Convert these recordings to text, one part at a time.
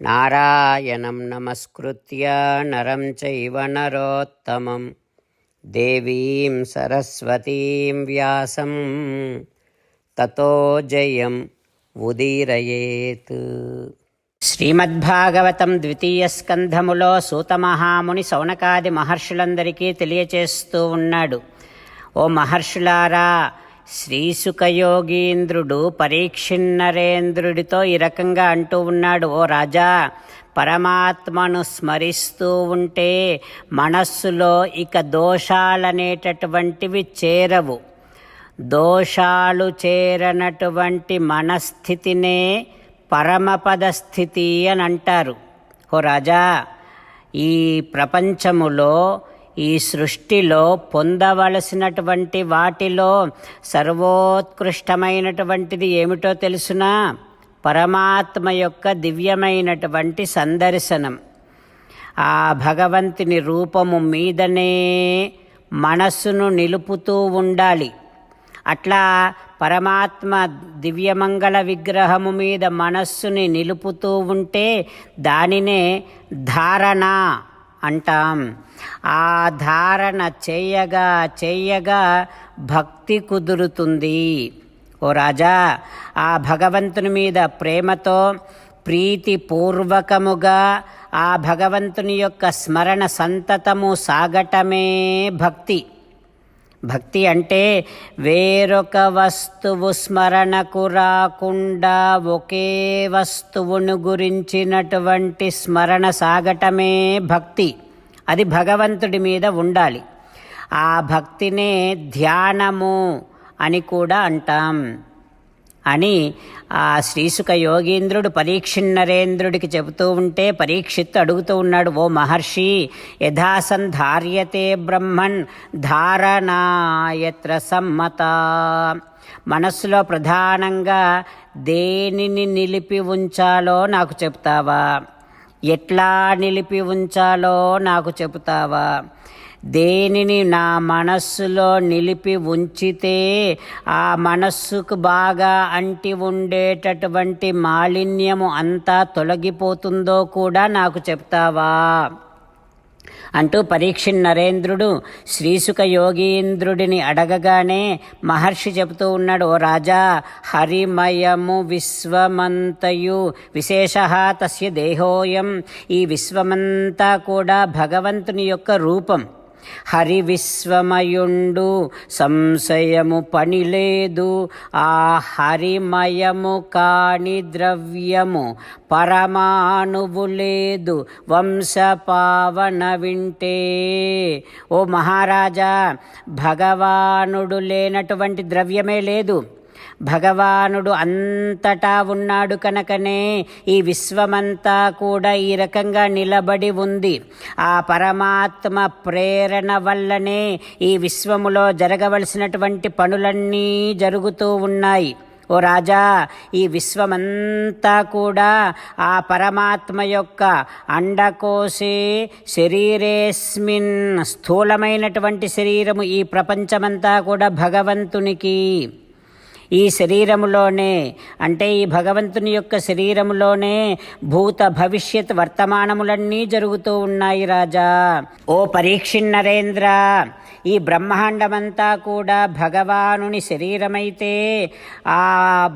నారాయణం నమస్కృత్య నరం చైవ నరోత్తమం దేవీం సరస్వతీం వ్యాసం తతో జయం ఉదీరయేత్ శ్రీమద్భాగవతం ద్వితీయ స్కంధములో సూతమహాముని సౌనకాది మహర్షులందరికీ తెలియచేస్తూ ఉన్నాడు। ఓ మహర్షులారా శ్రీసుఖయోగీంద్రుడు పరీక్షిన్నరేంద్రుడితో ఈ రకంగా అంటూ ఉన్నాడు ఓ రాజా పరమాత్మను స్మరిస్తూ ఉంటే మనస్సులో ఇక దోషాలనేటటువంటివి చేరవు. దోషాలు చేరనటువంటి మనస్థితినే పరమపద స్థితి అని అంటారు. ఓ రాజా ఈ ప్రపంచములో ఈ సృష్టిలో పొందవలసినటువంటి వాటిలో సర్వోత్కృష్టమైనటువంటిది ఏమిటో తెలుసునా? పరమాత్మ యొక్క దివ్యమైనటువంటి సందర్శనం. ఆ భగవంతుని రూపము మీదనే మనస్సును నిలుపుతూ ఉండాలి. అట్లా పరమాత్మ దివ్యమంగళ విగ్రహము మీద మనస్సుని నిలుపుతూ ఉంటే దానినే ధారణ అంటాం. ఆ ధారణ చేయగా చేయగా భక్తి కుదురుతుంది. ఓ రాజా ఆ భగవంతుని మీద ప్రేమతో ప్రీతిపూర్వకముగా ఆ భగవంతుని యొక్క స్మరణ సంతతము సాగటమే భక్తి. భక్తి అంటే వేరొక వస్తువు స్మరణకు రాకుండా ఒకే వస్తువును గురించినటువంటి స్మరణ సాగటమే భక్తి. అది భగవంతుడి మీద ఉండాలి. ఆ భక్తినే ధ్యానము అని కూడా అంటాం. అని ఆ శ్రీసుక యోగీంద్రుడు పరీక్షిన్నరేంద్రుడికి చెబుతూ ఉంటే పరీక్షిత్తు అడుగుతూ ఉన్నాడు ఓ మహర్షి యథాసన్ ధార్యతే బ్రహ్మన్ ధారణాయత్ర సమ్మత. మనస్సులో ప్రధానంగా దేనిని నిలిపి ఉంచాలో నాకు చెప్తావా ఎట్లా నిలిపి ఉంచాలో నాకు చెబుతావా? దేనిని నా మనస్సులో నిలిపి ఉంచితే ఆ మనస్సుకు బాగా అంటి ఉండేటటువంటి మాలిన్యము అంతా తొలగిపోతుందో కూడా నాకు చెప్తావా? అంటూ పరీక్ష నరేంద్రుడు శ్రీసుక యోగీంద్రుడిని అడగగానే మహర్షి చెబుతూ ఉన్నాడు ఓ రాజా హరిమయము విశ్వమంతయు విశేష తస్య దేహోయం. ఈ విశ్వమంతా కూడా భగవంతుని యొక్క రూపం. హరి విశ్వమయుండు సంశయము పని లేదు ఆ హరిమయము కాని ద్రవ్యము పరమాణువు లేదు. వంశపావన వింటే. ఓ మహారాజా భగవానుడు లేనటువంటి ద్రవ్యమే లేదు. భగవానుడు అంతటా ఉన్నాడు కనుకనే ఈ విశ్వమంతా కూడా ఈ రకంగా నిలబడి ఉంది. ఆ పరమాత్మ ప్రేరణ వల్లనే ఈ విశ్వములో జరగవలసినటువంటి పనులన్నీ జరుగుతూ ఉన్నాయి. ఓ రాజా ఈ విశ్వమంతా కూడా ఆ పరమాత్మ యొక్క అండకోశే శరీరేస్మిన్ స్థూలమైనటువంటి శరీరము ఈ ప్రపంచమంతా కూడా భగవంతునికి. ఈ శరీరములోనే అంటే ఈ భగవంతుని యొక్క శరీరములోనే భూత భవిష్యత్ వర్తమానములన్నీ జరుగుతూ ఉన్నాయి రాజా. ఓ పరీక్షిన్ నరేంద్ర ఈ బ్రహ్మాండమంతా కూడా భగవానుని శరీరమైతే ఆ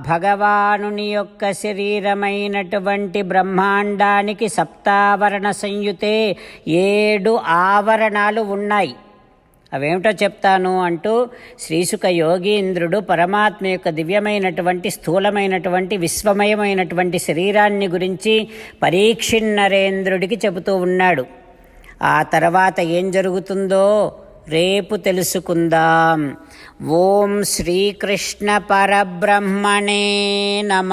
భగవానుని యొక్క శరీరమైనటువంటి బ్రహ్మాండానికి సప్తావరణ సంయుతే ఏడు ఆవరణాలు ఉన్నాయి. అవేమిటో చెప్తాను అంటూ శ్రీసుక యోగీంద్రుడు పరమాత్మ యొక్క దివ్యమైనటువంటి స్థూలమైనటువంటి విశ్వమయమైనటువంటి శరీరాన్ని గురించి పరీక్షిన్నరేంద్రుడికి చెబుతూ ఉన్నాడు. ఆ తర్వాత ఏం జరుగుతుందో రేపు తెలుసుకుందాం. ఓం శ్రీకృష్ణ పరబ్రహ్మణే నమ.